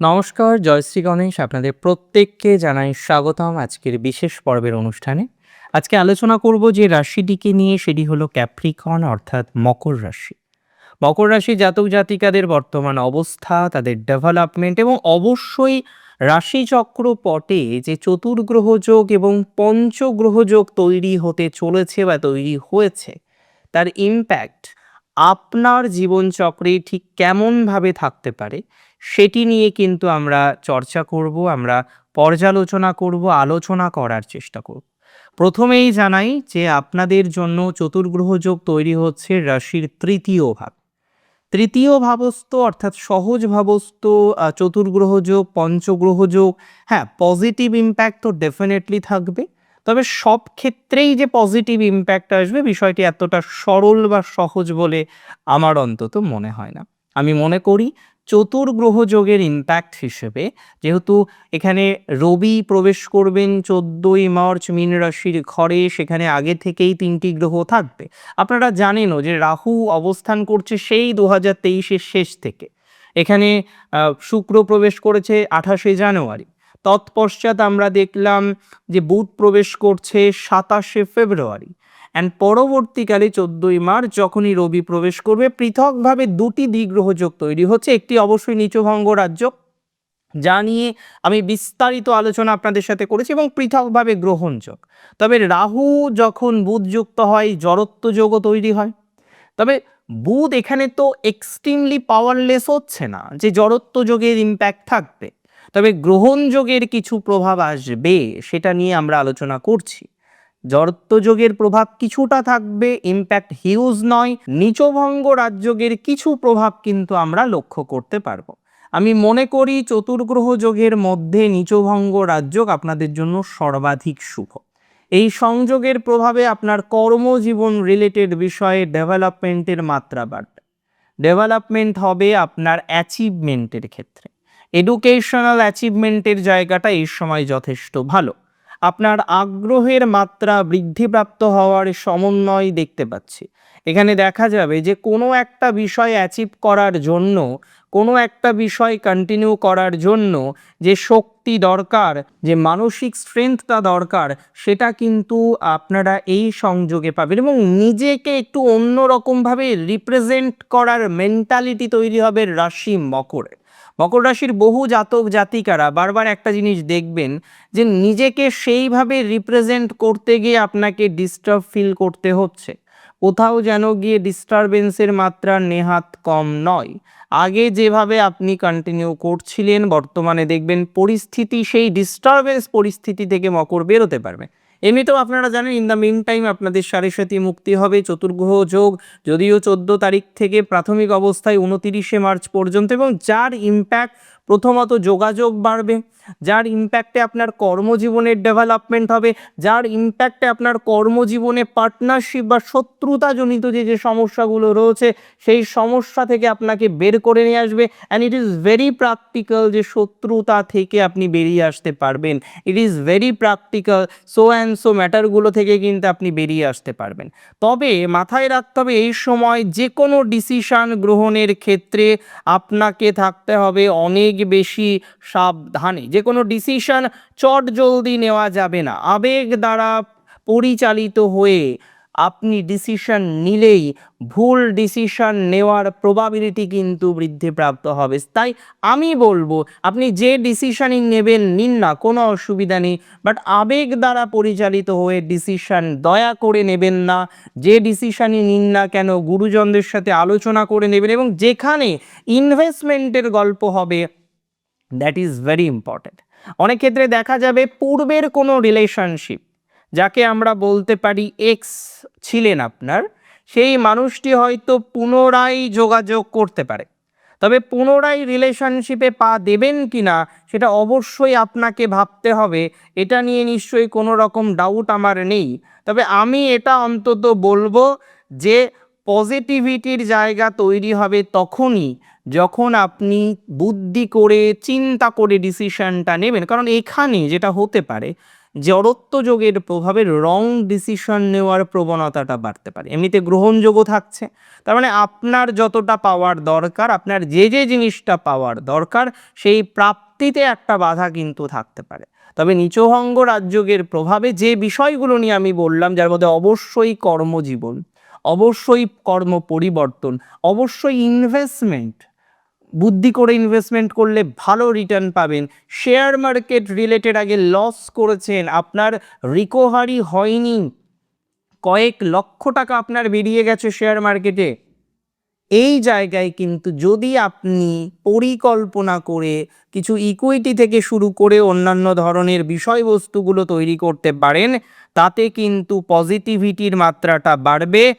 নমস্কার জয়শ্রী গণেশ। আপনাদের প্রত্যেককে জানাই স্বাগতম আজকের বিশেষ পর্বের অনুষ্ঠানে। আজকে আলোচনা করব যে রাশিটিকে নিয়ে, সেটি হলো ক্যাপ্রিকন, অর্থাৎ মকর রাশি। মকর রাশি জাতক জাতিকাদের বর্তমান অবস্থা, তাদের ডেভেলপমেন্ট এবং অবশ্যই রাশিচক্র পটে যে চতুর্গ্রহ যোগ এবং পঞ্চগ্রহ যোগ তৈরি হতে চলেছে বা তৈরি হয়েছে, তার ইম্প্যাক্ট আপনার জীবনচক্রে ঠিক কেমনভাবে থাকতে পারে সেটি নিয়ে কিন্তু আমরা চর্চা করব আমরা পর্যালোচনা করব আলোচনা করার চেষ্টা করব। প্রথমেই জানাই যে আপনাদের জন্য চতুর্গ্রহ যোগ তৈরি হচ্ছে রাশির তৃতীয় ভাব। তৃতীয় ভাবস্থ অর্থাৎ সহজ ভাবস্থ আহ, চতুর্গ্রহ যোগ পঞ্চগ্রহ যোগ হ্যাঁ পজিটিভ ইম্প্যাক্ট তো ডেফিনেটলি থাকবে। তবে সব ক্ষেত্রেই যে পজিটিভ ইম্প্যাক্ট আসবে বিষয়টি এতটা সরল বা সহজ বলে আমার অন্তত মনে হয় না। আমি মনে করি চতুর্গ্রহ যোগের ইম্প্যাক্ট হিসেবে, যেহেতু এখানে রবি প্রবেশ করবেন চোদ্দোই মার্চ মীন রাশির ঘরে, সেখানে আগে থেকেই তিনটি গ্রহ থাকবে। আপনারা জানেনও যে রাহু অবস্থান করছে সেই দু হাজার তেইশের শেষ থেকে। এখানে শুক্র প্রবেশ করেছে আঠাশে জানুয়ারি। তৎপশ্চাৎ আমরা দেখলাম যে বুধ প্রবেশ করছে সাতাশে ফেব্রুয়ারি। অ্যান্ড পরবর্তীকালে চোদ্দোই মার্চ যখনই রবি প্রবেশ করবে, পৃথকভাবে দুটি দিগ্গ্রহযোগ তৈরি হচ্ছে। একটি অবশ্যই নিচভঙ্গ রাজ্য, যা নিয়ে আমি বিস্তারিত আলোচনা আপনাদের সাথে করেছি, এবং পৃথকভাবে গ্রহণযোগ তবে রাহু যখন বুধ যুক্ত হয়, জড়ত্ব যোগও তৈরি হয়। তবে বুধ এখানে তো এক্সট্রিমলি পাওয়ারলেস হচ্ছে না, যে জড়ত্ব যোগের ইম্প্যাক্ট থাকবে। তবে গ্রহণযোগের কিছু প্রভাব আসবে, সেটা নিয়ে আমরা আলোচনা করছি। জড়ত্ব যোগের প্রভাব কিছুটা থাকবে ইম্প্যাক্ট হিউজ নয়, নিচভঙ্গ রাজযোগের কিছু প্রভাব কিন্তু আমরা লক্ষ্য করতে পারব। আমি মনে করি চতুর্গ্রহ যোগের মধ্যে নিচভঙ্গ রাজযোগ আপনাদের জন্য সর্বাধিক শুভ। এই সংযোগের প্রভাবে আপনার কর্মজীবন রিলেটেড বিষয়ে ডেভেলপমেন্টের মাত্রা বাড়বে। ডেভেলপমেন্ট হবে আপনার অ্যাচিভমেন্টের ক্ষেত্রে। এডুকেশনাল অ্যাচিভমেন্টের জায়গাটা এই সময় যথেষ্ট ভালো। আপনার আগ্রহের মাত্রা বৃদ্ধিপ্রাপ্ত হওয়ার সমন্বয় দেখতে পাচ্ছি। এখানে দেখা যাবে যে কোনো একটা বিষয় অ্যাচিভ করার জন্য, কোনো একটা বিষয় কন্টিনিউ করার জন্য যে শক্তি দরকার, যে মানসিক স্ট্রেংথটা দরকার, সেটা কিন্তু আপনারা এই সংযোগে পাবেন এবং নিজেকে একটু অন্যরকমভাবে রিপ্রেজেন্ট করার মেন্টালিটি তৈরি হবে রাশি মকরে। মকর রাশির বহু জাতক জাতিকারা বারবার একটা জিনিস দেখবেন যে নিজেকে সেইভাবে রিপ্রেজেন্ট করতে গিয়ে আপনাকে ডিস্টার্ব ফিল করতে হচ্ছে। কোথাও যেন গিয়ে ডিস্টারবেন্সের মাত্রা নেহাত কম নয়। আগে যেভাবে আপনি কন্টিনিউ করছিলেন, বর্তমানে দেখবেন পরিস্থিতি সেই ডিস্টারবেন্স পরিস্থিতি থেকে মকর বেরোতে পারবে। এমনিতেও আপনারা জানেন ইন দ্য মিন টাইম আপনাদের সারস্বতী মুক্তি হবে, চতুর্গ্রহ যোগ, যদিও চোদ্দ তারিখ থেকে প্রাথমিক অবস্থায় উনতিরিশে মার্চ পর্যন্ত এবং যার ইম্প্যাক্ট প্রথমত যোগাযোগ বাড়বে, যার ইম্প্যাক্টে আপনার কর্মজীবনের ডেভেলপমেন্ট হবে, যার ইম্প্যাক্টে আপনার কর্মজীবনে পার্টনারশিপ বা শত্রুতাজনিত যে যে সমস্যাগুলো রয়েছে, সেই সমস্যা থেকে আপনাকে বের করে নিয়ে আসবে and it is very practical যে শত্রুতা থেকে আপনি বেরিয়ে আসতে পারবেন। It is very practical so and so ম্যাটারগুলো থেকে কিন্তু আপনি বেরিয়ে আসতে পারবেন। তবে মাথায় রাখতে হবে, এই সময় যে কোনো ডিসিশান গ্রহণের ক্ষেত্রে আপনাকে থাকতে হবে অনেক বেশি সাবধানে। যে কোনো ডিসিশন চট জলদি নেওয়া যাবে না। আবেগ দ্বারা পরিচালিত হয়ে আপনি ডিসিশন নিলেই ভুল ডিসিশন নেওয়ার প্রবাবিলিটি কিন্তু বৃদ্ধিপ্রাপ্ত হবে। তাই আমি বলব, আপনি যে ডিসিশনই নেবেন, নিন না, কোনো অসুবিধা নেই। বাট আবেগ দ্বারা পরিচালিত হয়ে ডিসিশন দয়া করে নেবেন না। যে ডিসিশনই নিন না কেন, গুরুজনদের সাথে আলোচনা করে নেবেন এবং যেখানে ইনভেস্টমেন্টের গল্প হবে দ্যাট ইজ ভেরি ইম্পর্ট্যান্ট অনেক ক্ষেত্রে দেখা যাবে পূর্বের কোনো রিলেশনশিপ যাকে আমরা বলতে পারি এক্স ছিলেন আপনার, সেই মানুষটি হয়তো পুনরায় যোগাযোগ করতে পারে। তবে পুনরায় রিলেশনশিপে পা দেবেন কি না সেটা অবশ্যই আপনাকে ভাবতে হবে। এটা নিয়ে নিশ্চয়ই কোনো রকম ডাউট আমার নেই। তবে আমি এটা অন্তত বলব যে পজিটিভিটির জায়গা তৈরি হবে তখনই। যখন আপনি বুদ্ধি করে, চিন্তা করে ডিসিশনটা নেবেন, কারণ এখানে যেটা হতে পারে জড়ত্ব যোগের প্রভাবে রং ডিসিশন নেওয়ার প্রবণতাটা বাড়তে পারে। এমনিতে গ্রহণযোগ্য থাকছে। তার মানে আপনার যতটা পাওয়ার দরকার, আপনার যে যে জিনিসটা পাওয়ার দরকার, সেই প্রাপ্তিতে একটা বাধা কিন্তু থাকতে পারে। তবে নিচভঙ্গ রাজযোগের প্রভাবে যে বিষয়গুলো নিয়ে আমি বললাম, যার মধ্যে অবশ্যই কর্মজীবন, অবশ্যই কর্ম পরিবর্তন, অবশ্যই ইনভেস্টমেন্ট বুদ্ধি করে ইনভেস্টমেন্ট করলে ভালো রিটার্ন পাবেন। শেয়ার মার্কেট রিলেটেড আগে লস করেছেন, আপনার রিকভারি হয়নি। কয়েক লক্ষ টাকা আপনার বেরিয়ে গেছে শেয়ার মার্কেটে এই জায়গায় কিন্তু যদি আপনি পরিকল্পনা করে কিছু ইকুইটি থেকে শুরু করে অন্যান্য ধরনের বিষয়বস্তুগুলো তৈরি করতে পারেন, তাতে কিন্তু পজিটিভিটির মাত্রাটা বাড়বে,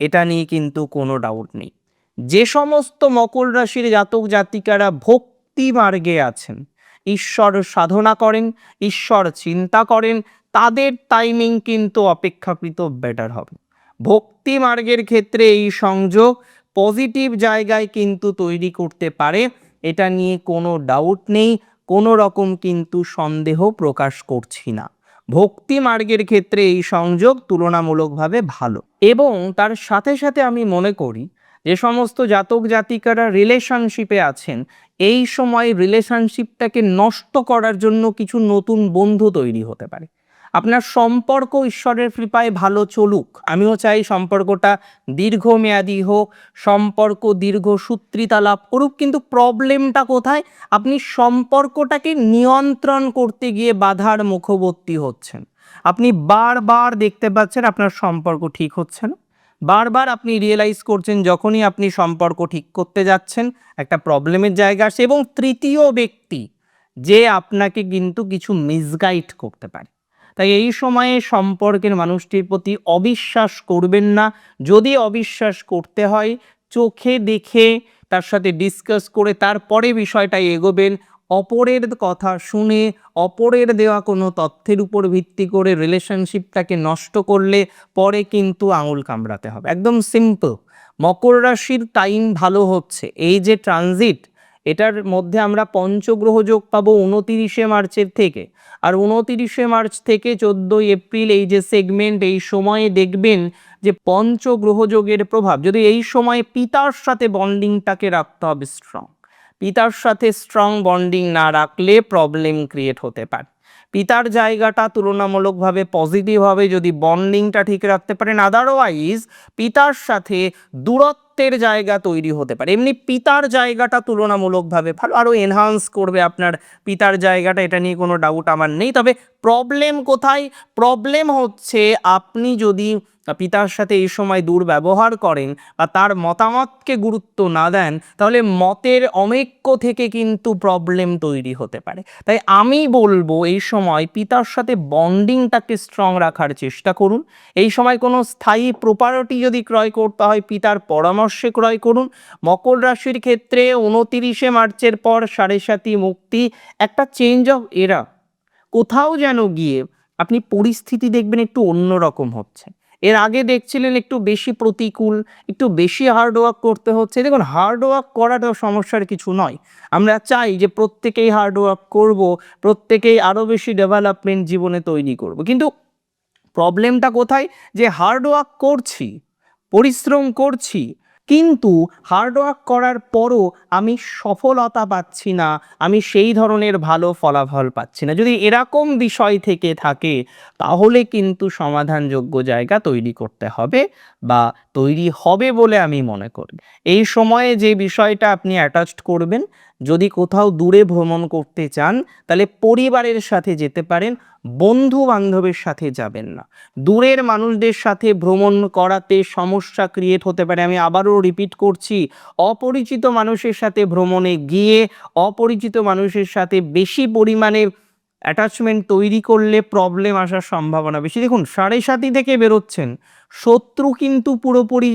এটা নিয়ে কিন্তু কোনো ডাউট নেই। যে সমস্ত মকর রাশির জাতক জাতিকারা ভক্তি মার্গে আছেন, ঈশ্বর সাধনা করেন, ঈশ্বর চিন্তা করেন, তাদের টাইমিং কিন্তু অপেক্ষাকৃত বেটার হবে। ভক্তি মার্গের ক্ষেত্রে এই সংযোগ পজিটিভ জায়গায় কিন্তু তৈরি করতে পারে, এটা নিয়ে কোনো ডাউট নেই, কোনো রকম কিন্তু সন্দেহ প্রকাশ করছি না। ভক্তি মার্গের ক্ষেত্রে এই সংযোগ তুলনামূলকভাবে ভালো। এবং তার সাথে সাথে আমি মনে করি যে সমস্ত জাতক জাতিকারা রিলেশনশিপে আছেন, এই সময় রিলেশনশিপটাকে নষ্ট করার জন্য কিছু নতুন বন্ধু তৈরি হতে পারে। আপনার সম্পর্ক ঈশ্বরের কৃপায় ভালো চলুক। আমিও চাই সম্পর্কটা দীর্ঘমেয়াদী হোক, সম্পর্ক দীর্ঘ সূত্রিতা লাভ করুক, কিন্তু প্রবলেমটা কোথায়? আপনি সম্পর্কটাকে নিয়ন্ত্রণ করতে গিয়ে বাধার মুখবর্তী হচ্ছেন। আপনি বারবার দেখতে পাচ্ছেন আপনার সম্পর্ক ঠিক হচ্ছে না। বারবার আপনি রিয়েলাইজ করছেন যখনই আপনি সম্পর্ক ঠিক করতে যাচ্ছেন, একটা প্রবলেমের জায়গা আসে এবং তৃতীয় ব্যক্তি যে আপনাকে কিন্তু কিছু মিসগাইড করতে পারে। তাই এই সময়ে সম্পর্কের মানুষটির প্রতি অবিশ্বাস করবেন না। যদি অবিশ্বাস করতে হয়, চোখে দেখে তার সাথে ডিসকাস করে তারপরে বিষয়টা এগোবেন। অপরের কথা শুনে অপরের দেওয়া কোনো তথ্যের উপর ভিত্তি করে রিলেশনশিপটাকে নষ্ট করলে পরে কিন্তু আঙুল কামড়াতে হবে। একদম সিম্পল মকর রাশির টাইম ভালো হচ্ছে। এই যে ট্রানজিট এটার মধ্যে আমরা পঞ্চগ্রহ যোগ পাবো উনতিরিশে মার্চের থেকে। আর উনতিরিশে মার্চ থেকে চোদ্দোই এপ্রিল এই যে সেগমেন্ট এই সময়ে দেখবেন যে পঞ্চগ্রহ যোগের প্রভাব। যদি এই সময়ে পিতার সাথে বন্ডিংটাকে রাখতে হবে স্ট্রং পিতার সাথে স্ট্রং বন্ডিং না রাখলে প্রবলেম ক্রিয়েট হতে পারে। পিতার জায়গাটা তুলনামূলকভাবে পজিটিভ হবে যদি বন্ডিংটা ঠিক রাখতে পারেন আদারওয়াইজ পিতার সাথে দূরত্বের জায়গা তৈরি হতে পারে। এমনি পিতার জায়গাটা তুলনামূলকভাবে ভালো আরও এনহান্স করবে আপনার পিতার জায়গাটা, এটা নিয়ে কোনো ডাউট আমার নেই। তবে প্রবলেম কোথায়? প্রবলেম হচ্ছে আপনি যদি পিতার সাথে এই সময় দুর্ব্যবহার করেন বা তার মতামতকে গুরুত্ব না দেন, তাহলে মতের অমেক্য থেকে কিন্তু প্রবলেম তৈরি হতে পারে। তাই আমি বলব এই সময় পিতার সাথে বন্ডিংটাকে স্ট্রং রাখার চেষ্টা করুন। এই সময় কোনো স্থায়ী প্রপার্টি যদি ক্রয় করতে হয়, পিতার পরামর্শে ক্রয় করুন। মকর রাশির ক্ষেত্রে উনতিরিশে মার্চের পর সাড়ে সাতি মুক্তি, একটা চেঞ্জ অফ এরা কোথাও যেন গিয়ে আপনি পরিস্থিতি দেখবেন একটু অন্যরকম হচ্ছে। এর আগে দেখছিলেন একটু বেশি প্রতিকূল, একটু বেশি হার্ড ওয়ার্ক করতে হচ্ছে। দেখুন হার্ড ওয়ার্ক করাটা সমস্যার কিছু নয়। আমরা চাই যে প্রত্যেকেই হার্ড ওয়ার্ক করব, প্রত্যেকেই আরও বেশি ডেভেলপমেন্ট জীবনে তৈরি করব। কিন্তু প্রবলেমটা কোথায়? যে হার্ড ওয়ার্ক করছি, পরিশ্রম করছি কিন্তু হার্ডওয়ার্ক করার পরও আমি সফলতা পাচ্ছি না, আমি সেই ধরনের ভালো ফলাফল পাচ্ছি না। যদি এরকম বিষয় থেকে থাকে, তাহলে কিন্তু সমাধানযোগ্য জায়গা তৈরি করতে হবে বা তৈরি হবে বলে আমি মনে করি। এই সময়ে যে বিষয়টা আপনি অ্যাটাচড করবেন যদি কোথাও দূরে ভ্রমণ করতে চান, তাহলে পরিবারের সাথে যেতে পারেন বন্ধু বান্ধবের সাথে যাবেন না। দূরের মানুষদের সাথে ভ্রমণ করাতে সমস্যা ক্রিয়েট হতে পারে। আমি আবারও রিপিট করছি, অপরিচিত মানুষের সাথে ভ্রমণে গিয়ে, অপরিচিত মানুষের সাথে বেশি পরিমাণে অ্যাটাচমেন্ট তৈরি করলে প্রবলেম আসার সম্ভাবনা বেশি। দেখুন, সাড়ে সাতি থেকে বেরোচ্ছেন, শত্রু কিন্তু পুরোপুরি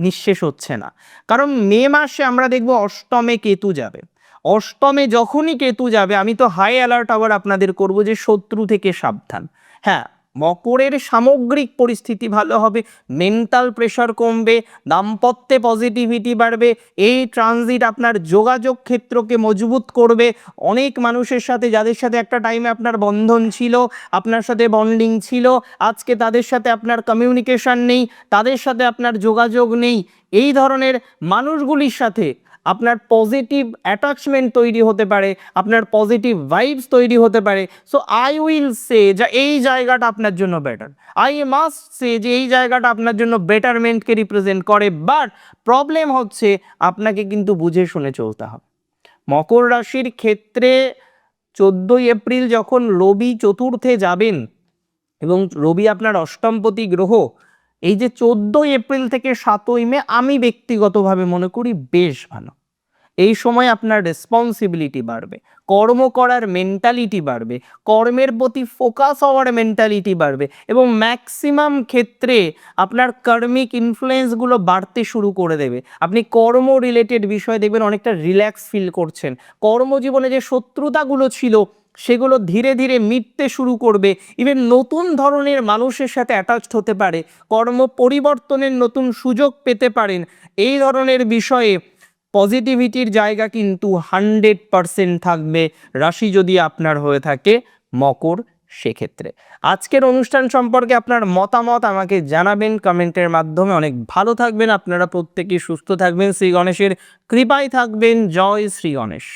নিঃশেষ হচ্ছে না। কারণ মে মাসে আমরা দেখব অষ্টমে কেতু যাবে। অষ্টমে যখনই কেতু যাবে, আমি তো হাই অ্যালার্ট আবার আপনাদের করব যে শত্রু থেকে সাবধান। হ্যাঁ মকরের সামগ্রিক পরিস্থিতি ভালো হবে মেন্টাল প্রেশার কমবে, দাম্পত্যে পজিটিভিটি বাড়বে, এই ট্রানজিট আপনার যোগাযোগ ক্ষেত্রকে মজবুত করবে। অনেক মানুষের সাথে, যাদের সাথে একটা টাইমে আপনার বন্ধন ছিল, আপনার সাথে বন্ডিং ছিল, আজকে তাদের সাথে আপনার কমিউনিকেশন নেই, তাদের সাথে আপনার যোগাযোগ নেই, এই ধরনের মানুষগুলির সাথে আপনার পজিটিভ অ্যাটাচমেন্ট তৈরি হতে পারে, আপনার পজিটিভ ভাইবস তৈরি হতে পারে। সো আই উইল সে যা এই জায়গাটা আপনার জন্য বেটার আই মাস্ট সে যে এই জায়গাটা আপনার জন্য বেটারমেন্টকে রিপ্রেজেন্ট করে বাট প্রবলেম হচ্ছে আপনাকে কিন্তু বুঝে শুনে চলতে হবে। মকর রাশির ক্ষেত্রে চোদ্দোই এপ্রিল যখন রবি চতুর্থে যাবেন এবং রবি আপনার অষ্টমপতি গ্রহ এই যে চোদ্দোই এপ্রিল থেকে সাতই মে আমি ব্যক্তিগতভাবে মনে করি বেশ ভালো। এই সময় আপনার রেসপন্সিবিলিটি বাড়বে, কর্ম করার মেন্টালিটি বাড়বে, কর্মের প্রতি ফোকাস হওয়ার মেন্টালিটি বাড়বে এবং ম্যাক্সিমাম ক্ষেত্রে আপনার কর্মিক ইনফ্লুয়েন্সগুলো বাড়তে শুরু করে দেবে। আপনি কর্ম রিলেটেড বিষয় দেখবেন অনেকটা রিল্যাক্স ফিল করছেন। কর্মজীবনে যে শত্রুতাগুলো ছিল সেগুলো ধীরে ধীরে মিটতে শুরু করবে। ইভেন নতুন ধরনের মানুষের সাথে অ্যাটাচড হতে পারে। কর্ম পরিবর্তনের নতুন সুযোগ পেতে পারেন। এই ধরনের বিষয়ে পজিটিভিটির জায়গা কিন্তু হান্ড্রেড পারসেন্ট থাকবে। রাশি যদি আপনার হয়ে থাকে মকর, সেক্ষেত্রে। আজকের অনুষ্ঠান সম্পর্কে আপনার মতামত আমাকে জানাবেন কমেন্টের মাধ্যমে। অনেক ভালো থাকবেন, আপনারা প্রত্যেকেই সুস্থ থাকবেন। শ্রী গণেশের কৃপায় থাকবেন। জয় শ্রী গণেশ।